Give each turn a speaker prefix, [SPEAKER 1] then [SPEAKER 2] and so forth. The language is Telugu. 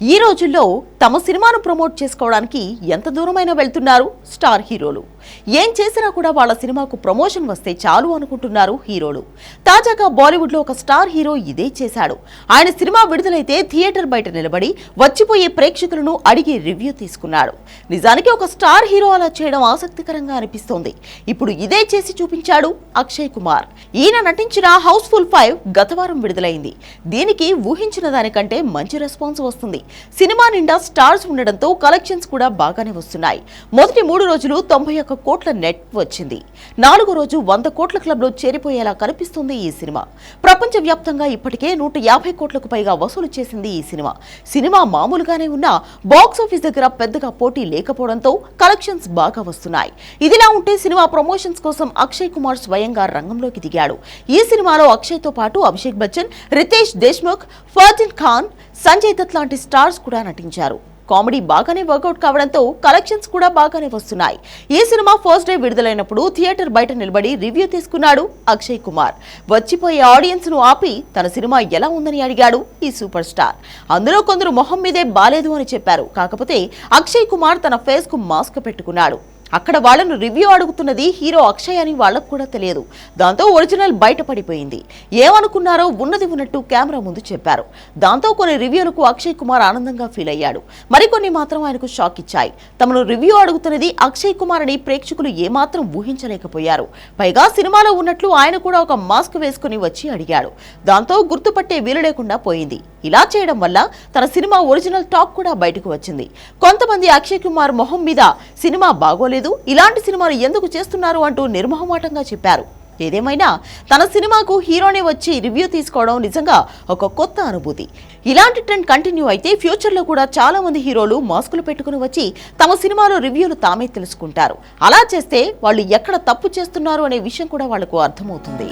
[SPEAKER 1] ఈ రోజుల్లో తమ సినిమాను ప్రమోట్ చేసుకోవడానికి ఎంత దూరమైనా వెళ్తున్నారు స్టార్ హీరోలు. ఏం చేసినా కూడా వాళ్ళ సినిమాకు ప్రమోషన్ వస్తే చాలు అనుకుంటున్నారు హీరోలు. తాజాగా బాలీవుడ్లో ఒక స్టార్ హీరో ఇదే చేశాడు. ఆయన సినిమా విడుదలైతే థియేటర్ బయట నిలబడి వచ్చిపోయే ప్రేక్షకులను అడిగి రివ్యూ తీసుకున్నాడు. నిజానికి ఒక స్టార్ హీరో అలా చేయడం ఆసక్తికరంగా అనిపిస్తోంది. ఇప్పుడు ఇదే చేసి చూపించాడు అక్షయ్ కుమార్. ఈయన నటించిన హౌస్ఫుల్ ఫైవ్ గతవారం విడుదలైంది. దీనికి ఊహించిన దానికంటే మంచి రెస్పాన్స్ వస్తుంది. సినిమా నిండా స్టార్స్ ఉండడంతో కలెక్షన్స్ కూడా బాగానే వస్తున్నాయి. మొదటి మూడు రోజులు తొంభై ఒక్క కోట్ల నెట్ వచ్చింది. నాలుగో రోజు వంద కోట్ల క్లబ్లో చేరిపోయేలా కనిపిస్తుంది ఈ సినిమా. ప్రపంచ వ్యాప్తంగా ఇప్పటికే నూట యాభై కోట్లకు పైగా వసూలు చేసింది ఈ సినిమా. సినిమా మామూలుగానే ఉన్నా బాక్స్ ఆఫీస్ దగ్గర పెద్దగా పోటీ లేకపోవడంతో కలెక్షన్స్ బాగా వస్తున్నాయి. ఇదిలా ఉంటే సినిమా ప్రమోషన్స్ కోసం అక్షయ్ కుమార్ స్వయంగా రంగంలోకి దిగాడు. ఈ సినిమాలో అక్షయ్తో పాటు అభిషేక్ బచ్చన్ రితేష్ దేశ్ముఖ్ ఫర్జిన్ ఖాన్ సంజయ్ దత్ లాంటి స్టార్స్ కూడా నటించారు. కామెడీ బాగానే వర్కౌట్ కావడంతో కలెక్షన్స్ కూడా బాగానే వస్తున్నాయి. ఈ సినిమా ఫస్ట్ డే విడుదలైనప్పుడు థియేటర్ బయట నిలబడి రివ్యూ తీసుకున్నాడు అక్షయ్ కుమార్. వచ్చిపోయే ఆడియన్స్ను ఆపి తన సినిమా ఎలా ఉందని అడిగాడు ఈ సూపర్ స్టార్. అందులో కొందరు మొహం మీదే బాలేదు అని చెప్పారు. కాకపోతే అక్షయ్ కుమార్ తన ఫేస్కు మాస్క్ పెట్టుకున్నాడు. అక్కడ వాళ్ళను రివ్యూ అడుగుతున్నది హీరో అక్షయ్ అని వాళ్ళకు కూడా తెలియదు. దాంతో ఒరిజినల్ బయటపడిపోయింది. ఏమనుకున్నారో ఉన్నది ఉన్నట్టు కెమెరా ముందు చెప్పారు. దాంతో కొన్ని రివ్యూలకు అక్షయ్ కుమార్ ఆనందంగా ఫీల్ అయ్యాడు. మరికొన్ని మాత్రం ఆయనకు షాక్ ఇచ్చాయి. తమను రివ్యూ అడుగుతున్నది అక్షయ్ కుమార్ అని ప్రేక్షకులు ఏమాత్రం ఊహించలేకపోయారు. పైగా సినిమాలో ఉన్నట్లు ఆయన కూడా ఒక మాస్క్ వేసుకుని వచ్చి అడిగాడు. దాంతో గుర్తుపట్టే వీలు లేకుండా పోయింది. ఇలా చేయడం వల్ల తన సినిమా ఒరిజినల్ టాక్ కూడా బయటకు వచ్చింది. కొంతమంది అక్షయ్ కుమార్ మొహం మీద సినిమా బాగోలేదు ఇలాంటి సినిమాలు ఎందుకు చేస్తున్నారు అంటూ నిర్మోహమాటంగా చెప్పారు. ఏదేమైనా తన సినిమాకు హీరోనే వచ్చి రివ్యూ తీసుకోవడం నిజంగా ఒక కొత్త అనుభూతి. ఇలాంటి ట్రెండ్ కంటిన్యూ అయితే ఫ్యూచర్లో కూడా చాలా మంది హీరోలు మాస్కులు పెట్టుకుని వచ్చి తమ సినిమాలో రివ్యూలు తామే తెలుసుకుంటారు. అలా చేస్తే వాళ్ళు ఎక్కడ తప్పు చేస్తున్నారు అనే విషయం కూడా వాళ్ళకు అర్థమవుతుంది.